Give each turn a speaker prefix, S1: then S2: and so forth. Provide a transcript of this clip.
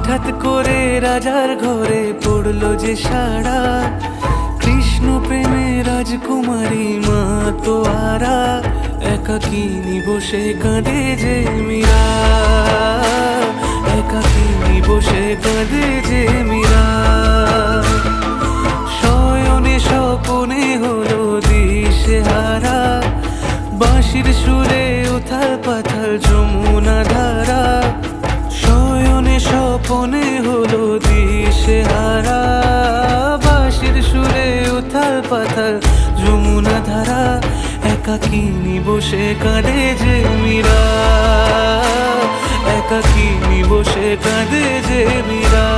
S1: হঠাৎ করে রাজার ঘরে পড়ল যে সারা কৃষ্ণ প্রেমে রাজকুমারী মা তো আরা। একাকিনী বসে কাঁদে যে মীরা? একাকিনী বসে কাঁদে যে মীরা? শয়নে স্বপনে হলো দিশে হারা বাঁশির সুরে উথাল পাথাল যমুনা ধারা। স্বপনে হলো দিশে হারা, বাঁশির সুরে উথাল পাথাল, যমুনা ধারা একাকিনী বসে কাঁদে যে মীরা? একাকিনী বসে কাঁদে যে মীরা?